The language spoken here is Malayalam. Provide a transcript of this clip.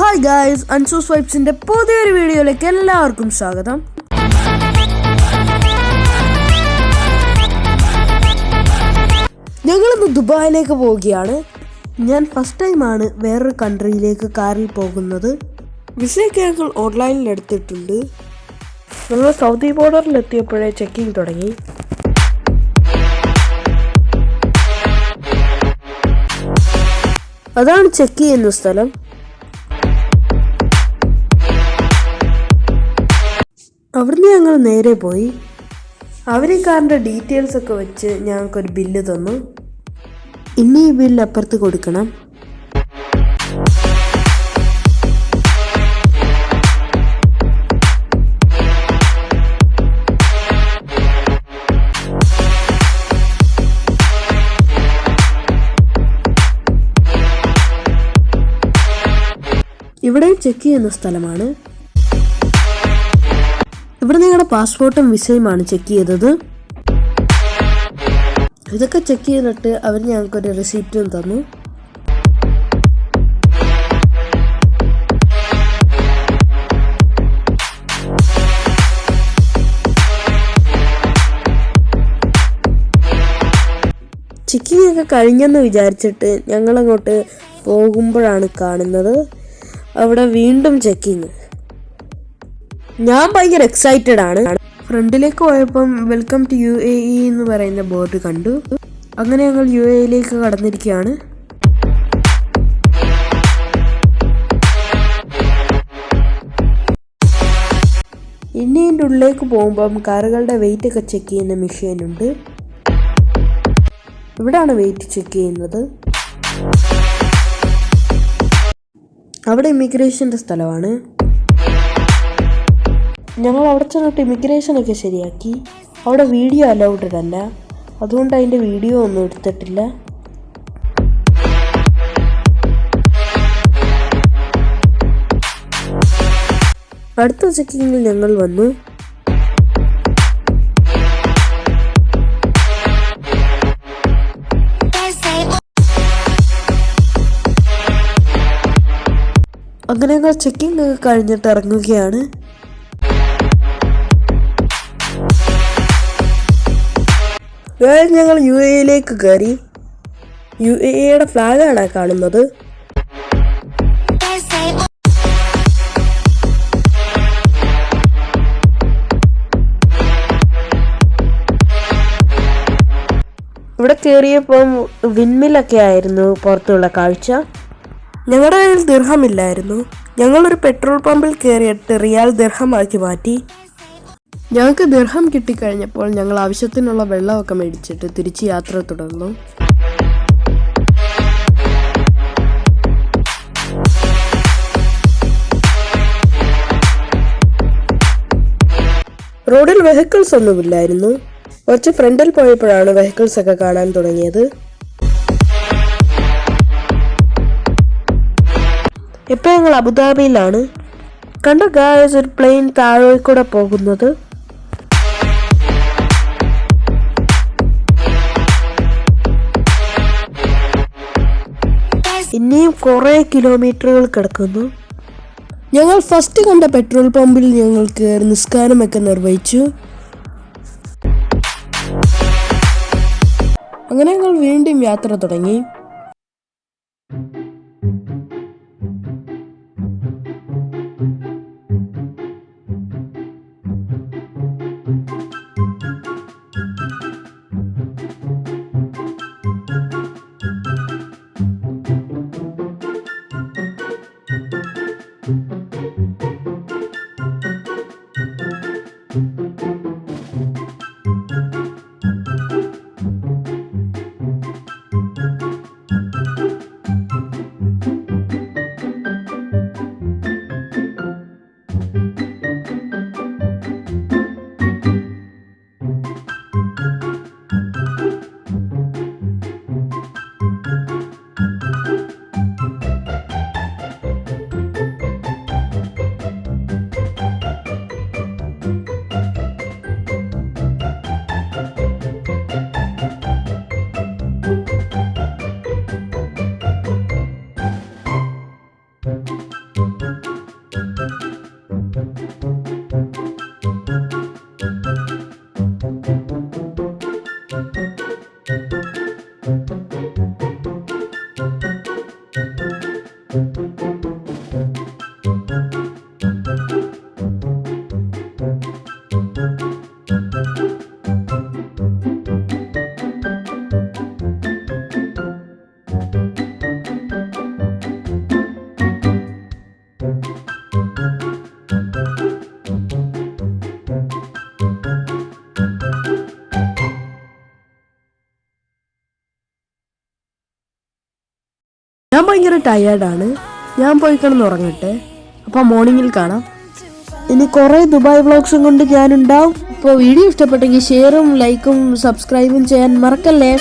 ഹായ് ഗായ്സ് അൻസൂസ് വൈബ്സിന്റെ പുതിയൊരു വീഡിയോയിലേക്ക് എല്ലാവർക്കും സ്വാഗതം. ഞങ്ങളിന്ന് ദുബായിലേക്ക് പോവുകയാണ്. ഞാൻ ഫസ്റ്റ് ടൈമാണ് വേറൊരു കൺട്രിയിലേക്ക് കാറിൽ പോകുന്നത്. വിസയൊക്കെ ഞങ്ങൾ ഓൺലൈനിൽ എടുത്തിട്ടുണ്ട്. ഞങ്ങൾ സൗദി ബോർഡറിൽ എത്തിയപ്പോഴേ ചെക്കിംഗ് തുടങ്ങി. അതാണ് ചെക്ക് ചെയ്യുന്ന സ്ഥലം. അവിടുന്ന് ഞങ്ങൾ നേരെ പോയി. അവർ കാറിന്റെ ഡീറ്റെയിൽസ് ഒക്കെ വെച്ച് ഞങ്ങൾക്കൊരു ബില്ല് തന്നു. ഇനി ഈ ബില്ല് അപ്പുറത്ത് കൊടുക്കണം. ഇവിടെ ചെക്ക് ചെയ്യുന്ന സ്ഥലമാണ് ഇവിടെ നിങ്ങളുടെ പാസ്പോർട്ടും വിസയുമാണ് ചെക്ക് ചെയ്തത്. ഇതൊക്കെ ചെക്ക് ചെയ്തിട്ട് അവർ ഞങ്ങൾക്കൊരു റെസിപ്റ്റും തന്നു. ചെക്കിങ് ഒക്കെ കഴിഞ്ഞെന്ന് വിചാരിച്ചിട്ട് ഞങ്ങളങ്ങോട്ട് പോകുമ്പോഴാണ് കാണുന്നത്. അവിടെ വീണ്ടും ചെക്കിങ് ഞാൻ ഭയങ്കര എക്സൈറ്റഡ് ആണ്. ഫ്രണ്ടിലേക്ക് പോയപ്പം welcome to U A E എന്ന് പറയുന്ന ബോർഡ് കണ്ടു. അങ്ങനെ ഞങ്ങൾ യു എയിലേക്ക് കടന്നിരിക്കുകയാണ്. ഇന്ത്യന്റെ ഉള്ളിലേക്ക് പോകുമ്പം കാറുകളുടെ വെയിറ്റ് ഒക്കെ ചെക്ക് ചെയ്യുന്ന മെഷീൻ ഉണ്ട്. ഇവിടാണ് വെയിറ്റ് ചെക്ക് ചെയ്യുന്നത്. അവിടെ ഇമിഗ്രേഷന്റെ സ്ഥലമാണ്. ഞങ്ങൾ അവിടെ ചെന്നിട്ട് ഇമിഗ്രേഷനൊക്കെ ശരിയാക്കി. അവിടെ വീഡിയോ അലൗഡഡ് അല്ല അതുകൊണ്ട് അതിന്റെ വീഡിയോ ഒന്നും എടുത്തിട്ടില്ല. അടുത്ത ചെക്കിങ്ങിൽ ഞങ്ങൾ വന്നു. അങ്ങനെ ഞങ്ങൾ ചെക്കിംഗ് ഒക്കെ കഴിഞ്ഞിട്ട് ഇറങ്ങുകയാണ്. വേറെ ഞങ്ങൾ യു എയിലേക്ക് കയറി യു എയുടെ ഫ്ലാഗാണ് കാണുന്നത്. ഇവിടെ കയറിയപ്പം വിൻമില്ലൊക്കെ ആയിരുന്നു പുറത്തുള്ള കാഴ്ച. ഞങ്ങളുടെ കയ്യിൽ ദീർഘമില്ലായിരുന്നു. ഞങ്ങളൊരു പെട്രോൾ പമ്പിൽ കയറിയിട്ട് റിയാൽ ദീർഘമാക്കി മാറ്റി. ഞങ്ങൾക്ക് ദീർഘം കിട്ടിക്കഴിഞ്ഞപ്പോൾ ഞങ്ങൾ ആവശ്യത്തിനുള്ള വെള്ളമൊക്കെ മേടിച്ചിട്ട് തിരിച്ച് യാത്ര തുടർന്നു. റോഡിൽ വെഹിക്കിൾസ് ഒന്നുമില്ലായിരുന്നു. കുറച്ച് ഫ്രണ്ടിൽ പോയപ്പോഴാണ് വെഹിക്കിൾസ് ഒക്കെ കാണാൻ തുടങ്ങിയത്. ഇപ്പൊ ഞങ്ങൾ അബുദാബിയിലാണ്. കണ്ട ഗായസ് ഒരു പ്ലെയിൻ താഴെ കൂടെ പോകുന്നത്. ഇനിയും കുറേ കിലോമീറ്ററുകൾ കിടക്കുന്നു. ഞങ്ങൾ ഫസ്റ്റ് കണ്ട പെട്രോൾ പമ്പിൽ ഞങ്ങൾ കയറി നിസ്കാരമൊക്കെ നിർവഹിച്ചു. അങ്ങനെ ഞങ്ങൾ വീണ്ടും യാത്ര തുടങ്ങി. ഞാൻ ഭയങ്കര ടയേർഡാണ് ഞാൻ പോയി കിടന്ന് ഉറങ്ങട്ടെ. അപ്പോൾ മോർണിംഗിൽ കാണാം. ഇനി കുറേ ദുബായ് വ്ളോഗ്സും കൊണ്ട് ഞാനുണ്ടാവും. അപ്പോൾ വീഡിയോ ഇഷ്ടപ്പെട്ടെങ്കിൽ ഷെയറും ലൈക്കും സബ്സ്ക്രൈബും ചെയ്യാൻ മറക്കല്ലേ?